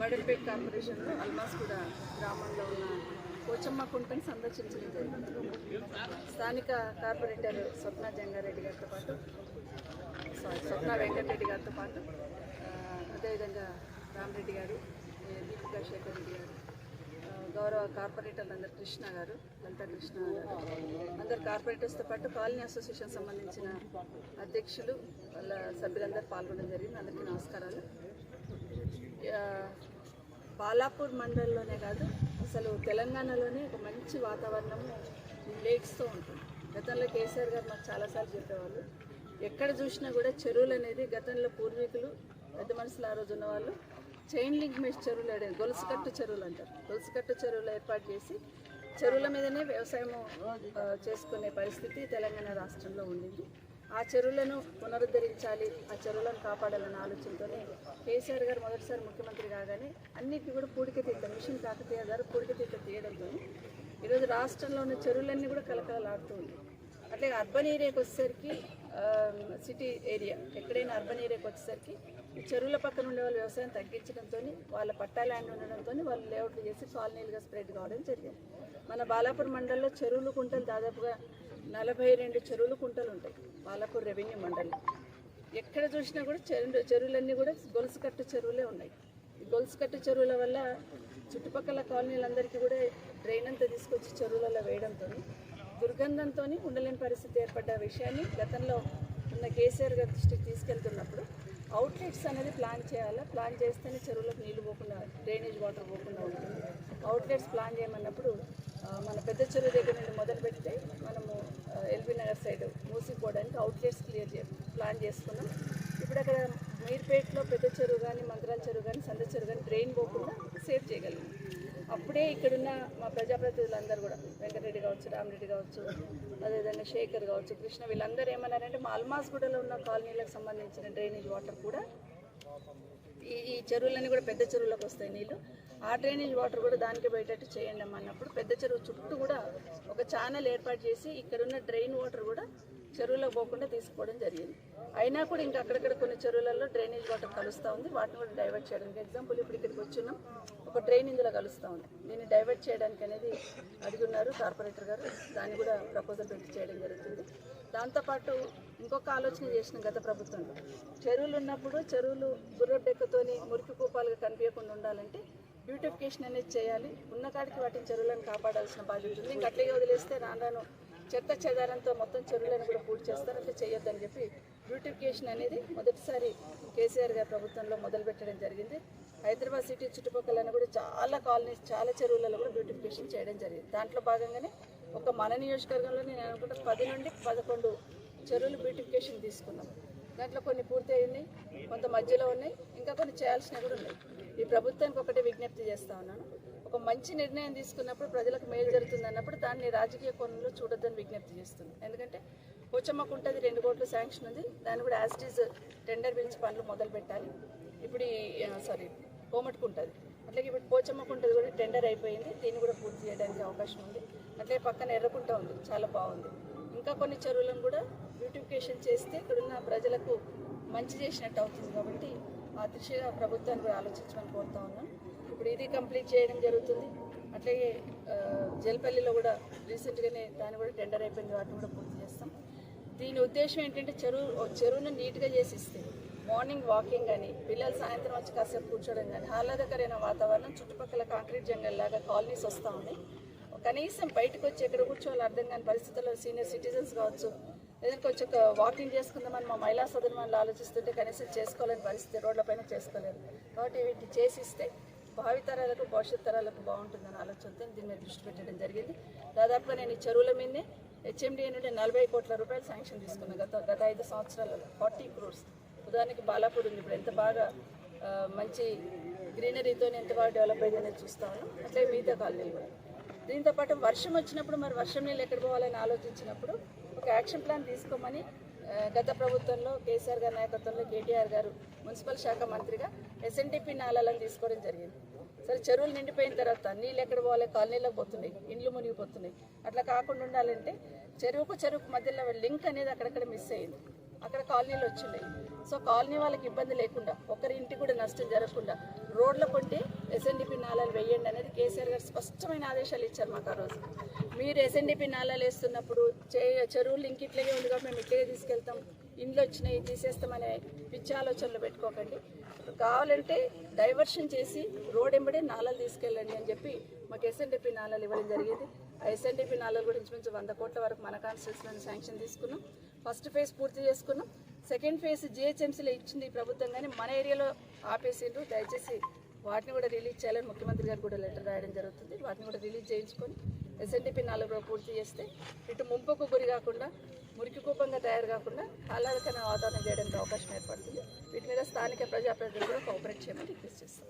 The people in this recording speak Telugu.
బడల్పేట్ కార్పొరేషన్లో అల్మాస్గూడ గ్రామంలో ఉన్న పోచమ్మ కుంటను సందర్శించడం జరిగింది. స్థానిక కార్పొరేటర్ స్వప్న జంగారెడ్డి గారితో పాటు సారీ స్వప్న వెంకటరెడ్డి గారితో పాటు అదేవిధంగా రామరెడ్డి గారు దీపికా శేఖర్ రెడ్డి గారు గౌరవ కార్పొరేటర్లు అందరు కృష్ణ గారు లలిత కృష్ణ గారు అందరు కార్పొరేటర్స్తో పాటు కాలనీ అసోసియేషన్ సంబంధించిన అధ్యక్షులు వాళ్ళ సభ్యులందరూ పాల్గొనడం జరిగింది. అందరికీ నమస్కారాలు. బాలాపూర్ మండలంలోనే కాదు అసలు తెలంగాణలోనే ఒక మంచి వాతావరణము లేక్స్తో ఉంటుంది. గతంలో కేసీఆర్ గారు మాకు చాలాసార్లు చెప్పేవాళ్ళు ఎక్కడ చూసినా కూడా చెరువులు అనేది గతంలో పూర్వీకులు పెద్ద మనుషులు ఆ రోజు ఉన్నవాళ్ళు చైన్ లింక్ మీద చెరువులు ఆడే గొలుసుకట్టు చెరువులు అంటారు. గొలుసుకట్టు చెరువులు ఏర్పాటు చేసి చెరువుల మీదనే వ్యవసాయం చేసుకునే పరిస్థితి తెలంగాణ రాష్ట్రంలో ఉండింది. ఆ చెరువులను పునరుద్ధరించాలి ఆ చెరువులను కాపాడాలన్న ఆలోచనతోనే కేసీఆర్ గారు మొదటిసారి ముఖ్యమంత్రి కాగానే అన్నిటికీ కూడా పూడికతీత మిషన్ కాకతీయ గారు పూడికతీత తీయడంతో ఈరోజు రాష్ట్రంలో ఉన్న చెరువులన్నీ కూడా కలకలలాడుతూ ఉంది. అట్లే అర్బన్ ఏరియాకి వచ్చేసరికి సిటీ ఏరియా ఎక్కడైనా అర్బన్ ఏరియాకి వచ్చేసరికి ఈ చెరువుల పక్కన ఉండే వాళ్ళు వ్యవసాయం తగ్గించడంతో వాళ్ళ పట్టా ల్యాండ్ ఉండడంతో వాళ్ళు లేఅవుట్లు చేసి కాలనీలుగా స్ప్రెడ్ కావడం జరిగింది. మన బాలాపూర్ మండలంలో చెరువులు కుంటలు దాదాపుగా నలభై రెండు చెరువులు కుంటలు ఉంటాయి. పాలకూరు రెవెన్యూ మండలం. ఎక్కడ చూసినా కూడా చెరువు చెరువులన్నీ కూడా గొలుసు కట్టు చెరువులే ఉన్నాయి. ఈ గొలుసు కట్టు చెరువుల వల్ల చుట్టుపక్కల కాలనీలందరికీ కూడా డ్రైన్ అంతా తీసుకొచ్చి చెరువులలో వేయడంతో దుర్గంధంతో ఉండలేని పరిస్థితి ఏర్పడ్డ విషయాన్ని గతంలో ఉన్న కేసీఆర్ గారి దృష్టికి తీసుకెళ్తున్నప్పుడు అవుట్లెట్స్ అనేది ప్లాన్ చేయాలి? ప్లాన్ చేస్తేనే చెరువులకు నీళ్ళు పోకుండా డ్రైనేజ్ వాటర్ పోకుండా ఉంటుంది. అవుట్లెట్స్ ప్లాన్ చేయమన్నప్పుడు మన పెద్ద చెరువు దగ్గర నుండి మొదలు పెడితే మనము ఎల్బీ నగర్ సైడ్ మూసిపోవడానికి అవుట్లెట్స్ క్లియర్ చే ప్లాన్ చేసుకున్నాం. ఇప్పుడు అక్కడ మీర్పేటలో పెద్ద చెరువు కానీ మంత్రాల చెరువు కానీ సంద చెరువు కానీ డ్రైన్ పోకుండా సేవ్ చేయగలం. అప్పుడే ఇక్కడున్న మా ప్రజాప్రతినిధులందరూ కూడా వెంకటరెడ్డి కావచ్చు రామరెడ్డి కావచ్చు అదేవిధంగా శేఖర్ కావచ్చు కృష్ణ వీళ్ళందరూ ఏమన్నారంటే మా అల్మాస్గూడలో ఉన్న కాలనీలకు సంబంధించిన డ్రైనేజ్ వాటర్ కూడా ఈ ఈ చెరువులన్నీ కూడా పెద్ద చెరువులకు వస్తాయి నీళ్ళు ఆ డ్రైనేజ్ వాటర్ కూడా దానికి పోయేటట్టు చేయండి అన్నప్పుడు పెద్ద చెరువు చుట్టూ కూడా ఒక ఛానల్ ఏర్పాటు చేసి ఇక్కడున్న డ్రైన్ వాటర్ కూడా చెరువులో పోకుండా తీసుకోవడం జరిగింది. అయినా కూడా ఇంకా అక్కడక్కడ కొన్ని చెరువులలో డ్రైనేజ్ వాటర్ కలుస్తూ ఉంది. వాటిని కూడా డైవర్ట్ చేయడానికి ఎగ్జాంపుల్ ఇప్పుడు ఇక్కడికి వచ్చున్నాం ఒక డ్రైన్ ఇందులో కలుస్తూ ఉంది. దీన్ని డైవర్ట్ చేయడానికి అనేది అడుగున్నారు కార్పొరేటర్ గారు. దాన్ని కూడా ప్రపోజల్ పెట్టి చేయడం జరుగుతుంది. దాంతోపాటు ఇంకొక ఆలోచన చేసిన గత ప్రభుత్వంలో చెరువులు ఉన్నప్పుడు చెరువులు గుర్రడెక్కతోని మురికి కూపాలుగా కనిపించకుండా ఉండాలంటే బ్యూటిఫికేషన్ అనేది చేయాలి. ఉన్న కాడికి వాటిని చెరువులను కాపాడాల్సిన బాధ్యత ఉంది ఇంకా వదిలేస్తే రాను రాను చెత్త చెదారంతో మొత్తం చెరువులను కూడా పూర్తి చేస్తారు. అట్లా చేయొద్దని చెప్పి బ్యూటిఫికేషన్ అనేది మొదటిసారి కేసీఆర్ గారి ప్రభుత్వంలో మొదలుపెట్టడం జరిగింది. హైదరాబాద్ సిటీ చుట్టుపక్కల కూడా చాలా కాలనీస్ చాలా చెరువులలో కూడా బ్యూటిఫికేషన్ చేయడం జరిగింది. దాంట్లో భాగంగానే ఒక మన నియోజకవర్గంలో నేను అనుకుంటే పది నుండి పదకొండు చెరువులు బ్యూటిఫికేషన్ తీసుకున్నాం. దాంట్లో కొన్ని పూర్తి అయ్యింది కొంత మధ్యలో ఉన్నాయి ఇంకా కొన్ని చేయాల్సినవి కూడా ఉన్నాయి. ఈ ప్రభుత్వానికి ఒకటే విజ్ఞప్తి చేస్తా ఉన్నాను. ఒక మంచి నిర్ణయం తీసుకున్నప్పుడు ప్రజలకు మేలు జరుగుతుంది అన్నప్పుడు దాన్ని రాజకీయ కోణంలో చూడొద్దని విజ్ఞప్తి చేస్తుంది ఎందుకంటే పోచమ్మకుంటది రెండు కోట్లు శాంక్షన్ ఉంది. దాన్ని కూడా యాజ్ ఇట్ ఈజ్ టెండర్ పిలిచి పనులు మొదలు పెట్టాలి. ఇప్పుడు సారీ కోమటుకుంటది. అట్లాగే ఇప్పుడు పోచమ్మకుంటది కూడా టెండర్ అయిపోయింది. దీన్ని కూడా పూర్తి చేయడానికి అవకాశం ఉంది. అట్లే పక్కన ఎర్రకుంట ఉంది. చాలా బాగుంది. ఇంకా కొన్ని చెరువులను కూడా బ్యూటిఫికేషన్ చేస్తే ఇక్కడున్న ప్రజలకు మంచి చేసినట్టు అవుతుంది కాబట్టి దిశగా ప్రభుత్వాన్ని కూడా ఆలోచించమని కోరుతా ఉన్నాం. ఇప్పుడు ఇది కంప్లీట్ చేయడం జరుగుతుంది. అట్లాగే జల్పల్లిలో కూడా రీసెంట్గానే దాన్ని కూడా టెండర్ అయిపోయింది. వాటిని కూడా పూర్తి చేస్తాం. దీని ఉద్దేశం ఏంటంటే చెరువు చెరువును నీట్గా చేసి ఇస్తే మార్నింగ్ వాకింగ్ కానీ పిల్లలు సాయంత్రం వచ్చి కాసేపు కూర్చోవడం కానీ ఆహ్లాదకరమైన వాతావరణం చుట్టుపక్కల కాంక్రీట్ జంగల్ లాగా కాలనీస్ వస్తూ ఉన్నాయి. కనీసం బయటకు వచ్చి ఎక్కడ కూర్చోవాలి అర్థం కాని పరిస్థితుల్లో సీనియర్ సిటిజన్స్ కావచ్చు ఏదైనా కొంచెం ఒక వాకింగ్ చేసుకుందామని మా మహిళా సదనమని ఆలోచిస్తుంటే కనీసం చేసుకోలేని పరిస్థితి రోడ్లపైన చేసుకోలేదు. కాబట్టి వీటిని చేసిస్తే భావితరాలకు భవిష్యత్ తరాలకు బాగుంటుందని ఆలోచనతో దీని మీద దృష్టి పెట్టడం జరిగింది. దాదాపుగా నేను ఈ చెరువుల మీదే హెచ్ఎండి నుండి నలభై కోట్ల రూపాయలు శాంక్షన్ తీసుకున్నాను గత గత ఐదు సంవత్సరాలలో. ఫార్టీ క్రోర్స్. ఉదాహరణకి బాలాపూర్ ఉంది ఇప్పుడు. ఎంత బాగా మంచి గ్రీనరీతో ఎంత బాగా డెవలప్ అయింది అనేది అట్లే మిగతా కాలనీలు కూడా. దీంతో పాటు వర్షం వచ్చినప్పుడు మరి వర్షం నీళ్ళు ఎక్కడ పోవాలని ఆలోచించినప్పుడు ఒక యాక్షన్ ప్లాన్ తీసుకోమని గత ప్రభుత్వంలో కేసీఆర్ గారి నాయకత్వంలో కేటీఆర్ గారు మున్సిపల్ శాఖ మంత్రిగా ఎస్ఎన్డిపి నాళాలను తీసుకోవడం జరిగింది. సరే చెరువులు నిండిపోయిన తర్వాత నీళ్ళు ఎక్కడ పోవాలి? కాలనీలకు పోతున్నాయి ఇండ్లు మునిగిపోతున్నాయి. అట్లా కాకుండా ఉండాలంటే చెరువుకు చెరువుకు మధ్యలో లింక్ అనేది అక్కడక్కడ మిస్ అయింది. అక్కడ కాలనీలు వచ్చిండే సో కాలనీ వాళ్ళకి ఇబ్బంది లేకుండా ఒకరి ఇంటికి కూడా నష్టం జరగకుండా రోడ్ల కొంటే ఎస్ఎన్డిపి నాళాలు వేయండి అనేది కేసీఆర్ గారు స్పష్టమైన ఆదేశాలు ఇచ్చారు మాకు ఆ రోజు. మీరు ఎస్ఎన్డిపి నాళాలు వేస్తున్నప్పుడు చే- చెరువులు ఇంక ఇట్లాగే ఉంది కాబట్టి మేము ఇట్లాగే తీసుకెళ్తాం. ఇండ్లు వచ్చినాయి తీసేస్తామనే పిచ్చి ఆలోచనలు పెట్టుకోకండి. కావాలంటే డైవర్షన్ చేసి రోడ్ ఎంబడే నాళాలు తీసుకెళ్ళండి అని చెప్పి మాకు ఎస్ఎన్డిపి నాళాలు ఇవ్వడం జరిగింది. ఆ ఎస్ఎన్డిపి నాళాలు గురించి వంద కోట్ల వరకు మన కాన్స్టిట్యూన్సీలో శాంక్షన్ తీసుకున్నాం. ఫస్ట్ ఫేజ్ పూర్తి చేసుకున్నాం. సెకండ్ ఫేజ్ జిహెచ్ఎంసీలో ఇచ్చింది ప్రభుత్వం కానీ మన ఏరియాలో ఆపేసిండ్రు. దయచేసి వాటిని కూడా రిలీజ్ చేయాలని ముఖ్యమంత్రి గారు కూడా లెటర్ రాయడం జరుగుతుంది. వాటిని కూడా రిలీజ్ చేయించుకొని ఎస్ఎన్డిపి నాలుగు పూర్తి చేస్తే ఇటు ముంపుకు గురి కాకుండా మురికి కూపంగా తయారు కాకుండా ఆహ్లాదకరమైన వాతావరణం చేయడానికి అవకాశం ఏర్పడుతుంది. వీటి మీద స్థానిక ప్రజాప్రతినిధులు కూడా కోఆపరేట్ చేయమని రిక్వెస్ట్ చేస్తాం